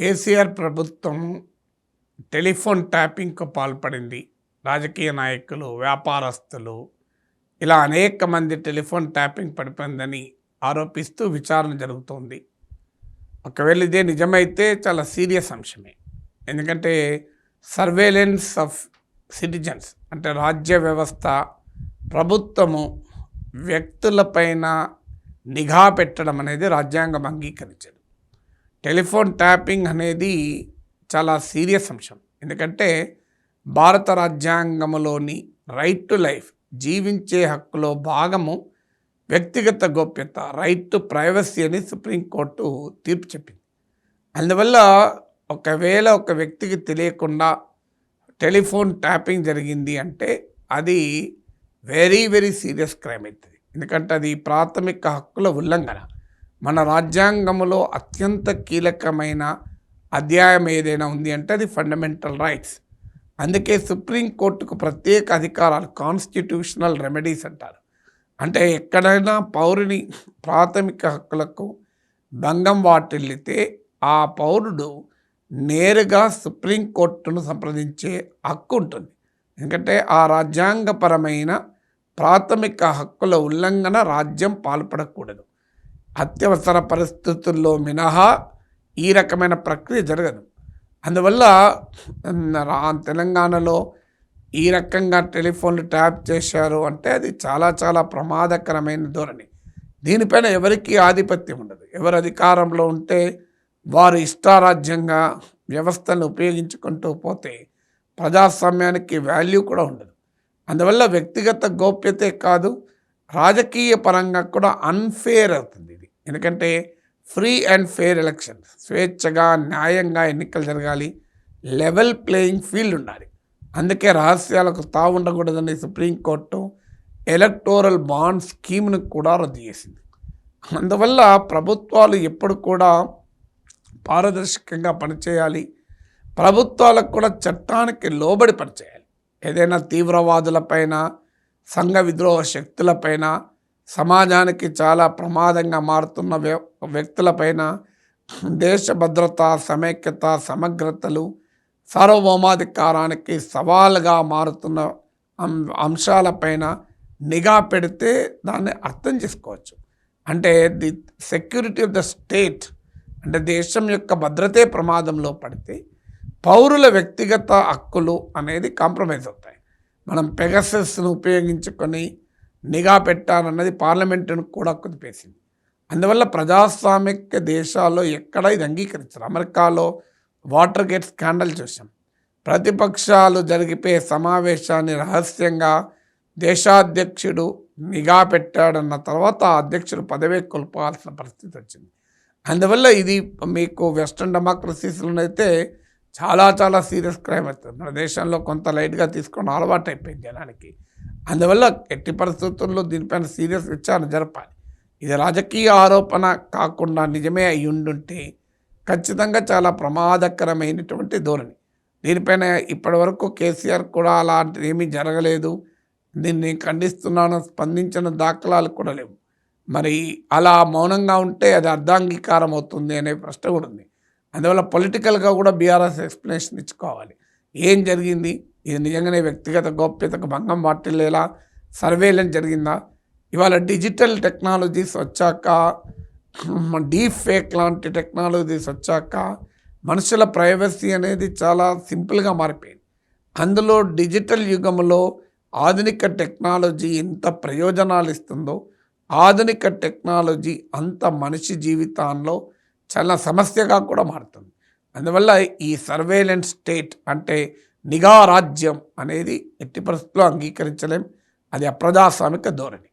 కేసీఆర్ ప్రభుత్వం టెలిఫోన్ ట్యాపింగ్కు పాల్పడింది. రాజకీయ నాయకులు వ్యాపారస్తులు ఇలా అనేక మంది టెలిఫోన్ ట్యాపింగ్ పడిపోయిందని ఆరోపిస్తూ విచారణ జరుగుతోంది. ఒకవేళ ఇదే నిజమైతే చాలా సీరియస్ అంశమే. ఎందుకంటే సర్వేలెన్స్ ఆఫ్ సిటిజన్స్ అంటే రాజ్య వ్యవస్థ ప్రభుత్వము వ్యక్తులపైన నిఘా పెట్టడం అనేది రాజ్యాంగం అంగీకరించదు. టెలిఫోన్ ట్యాపింగ్ అనేది చాలా సీరియస్ అంశం. ఎందుకంటే భారత రాజ్యాంగంలోని రైట్ టు లైఫ్ జీవించే హక్కులో భాగము వ్యక్తిగత గోప్యత రైట్ టు ప్రైవసీ అని సుప్రీంకోర్టు తీర్పు చెప్పింది. అందువల్ల ఒకవేళ ఒక వ్యక్తికి తెలియకుండా టెలిఫోన్ ట్యాపింగ్ జరిగింది అంటే అది వెరీ వెరీ సీరియస్ క్రైమ్ అవుతుంది ఎందుకంటే అది ప్రాథమిక హక్కుల ఉల్లంఘన. మన రాజ్యాంగంలో అత్యంత కీలకమైన అధ్యాయం ఏదైనా ఉంది అంటే అది ఫండమెంటల్ రైట్స్ అందుకే సుప్రీంకోర్టుకు ప్రత్యేక అధికారాలు కాన్స్టిట్యూషనల్ రెమెడీస్ అంటారు. అంటే ఎక్కడైనా పౌరుని ప్రాథమిక హక్కులకు భంగం వాటిల్లితే ఆ పౌరుడు నేరుగా సుప్రీంకోర్టును సంప్రదించే హక్కు ఉంటుంది. ఎందుకంటే ఆ రాజ్యాంగపరమైన ప్రాథమిక హక్కుల ఉల్లంఘన రాజ్యం పాల్పడకూడదు. అత్యవసర పరిస్థితుల్లో మినహా ఈ రకమైన ప్రక్రియ జరగదు. అందువల్ల రా- తెలంగాణలో ఈ రకంగా టెలిఫోన్లు ట్యాప్ చేశారు అంటే అది చాలా చాలా ప్రమాదకరమైన ధోరణి. దీనిపైన ఎవరికీ ఆధిపత్యం ఉండదు. ఎవరు అధికారంలో ఉంటే వారు ఇష్టారాజ్యంగా వ్యవస్థను ఉపయోగించుకుంటూ పోతే ప్రజాస్వామ్యానికి వాల్యూ కూడా ఉండదు. అందువల్ల వ్యక్తిగత గోప్యతే కాదు రాజకీయ పరంగా కూడా అన్ఫేర్ అవుతుంది. ఎందుకంటే ఫ్రీ అండ్ ఫేర్ ఎలక్షన్ స్వేచ్ఛగా న్యాయంగా ఎన్నికలు జరగాలి లెవెల్ ప్లేయింగ్ ఫీల్డ్ ఉండాలి. అందుకే రహస్యాలకు తావు ఉండకూడదని సుప్రీంకోర్టు ఎలక్టోరల్ బాండ్ స్కీమ్ను కూడా రద్దు చేసింది. అందువల్ల ప్రభుత్వాలు ఎప్పుడు కూడా పారదర్శకంగా పనిచేయాలి. ప్రభుత్వాలకు కూడా చట్టానికి లోబడి పనిచేయాలి. ఏదైనా తీవ్రవాదులపైన సంఘ విద్రోహ శక్తులపైన సమాజానికి చాలా ప్రమాదంగా మారుతున్న వ్య- వ్యక్తులపైన దేశ భద్రత సమైక్యత సమగ్రతలు సార్వభౌమాధికారానికి సవాలుగా మారుతున్న అంశాలపైన నిఘా పెడితే దాన్ని అర్థం చేసుకోవచ్చు. అంటే the security of the state అంటే దేశం యొక్క భద్రతే ప్రమాదంలో పడితే పౌరుల వ్యక్తిగత హక్కులు అనేది కాంప్రమైజ్ అవుతాయి. మనం పెగసెస్ను ఉపయోగించుకొని నిఘా పెట్టాలన్నది పార్లమెంటును కూడా కుదిపేసింది. అందువల్ల ప్రజాస్వామిక దేశాల్లో ఎక్కడ ఇది అంగీకరించారు. అమెరికాలో వాటర్ గేట్ స్కాండల్ చూసాం ప్రతిపక్షాలు జరిగిపోయే సమావేశాన్ని రహస్యంగా దేశాధ్యక్షుడు నిఘా పెట్టాడన్న తర్వాత ఆ అధ్యక్షుడు పదవే కోల్పోవాల్సిన పరిస్థితి వచ్చింది. అందువల్ల ఇది మీకు వెస్ట్రన్ డెమోక్రసీస్లోనైతే చాలా చాలా సీరియస్ క్రైమ్ అవుతుంది. మన దేశంలో కొంత లైట్గా తీసుకున్న అలవాటు అయిపోయింది జనానికి. అందువల్ల ఎట్టి పరిస్థితుల్లో దీనిపైన సీరియస్ విచారణ జరపాలి. ఇది రాజకీయ ఆరోపణ కాకుండా నిజమే అయి ఉండుంటే ఖచ్చితంగా చాలా ప్రమాదకరమైనటువంటి ధోరణి. దీనిపైన ఇప్పటివరకు కేసీఆర్ కూడా అలాంటిది ఏమీ జరగలేదు. దీన్ని ఖండిస్తున్నాను స్పందించిన దాఖలాలు కూడా లేవు. మరి అలా మౌనంగా ఉంటే అది అర్ధాంగీకారం అవుతుంది అనే ప్రశ్న కూడా ఉంది. అందువల్ల పొలిటికల్గా కూడా బీఆర్ఎస్ ఎక్స్ప్లెనేషన్ ఇచ్చుకోవాలి. ఏం జరిగింది? ఇది నిజంగానే వ్యక్తిగత గోప్యతకు భంగం వాటిల్లేలా? సర్వేలెన్స్ జరిగిందా? ఇవాళ డిజిటల్ టెక్నాలజీస్ వచ్చాక డీప్ ఫేక్ లాంటి టెక్నాలజీస్ వచ్చాక మనుషుల ప్రైవసీ అనేది చాలా సింపుల్గా మారిపోయింది. అందులో డిజిటల్ యుగంలో ఆధునిక టెక్నాలజీ ఎంత ప్రయోజనాలు ఇస్తుందో ఆధునిక టెక్నాలజీ అంత మనిషి జీవితాల్లో చాలా సమస్యగా కూడా మారుతుంది. అందువల్ల ఈ సర్వేలెన్స్ స్టేట్ అంటే నిఘా రాజ్యం అనేది ఎట్టి పరిస్థితుల్లో అంగీకరించలేం. అది అప్రజాస్వామిక ధోరణి.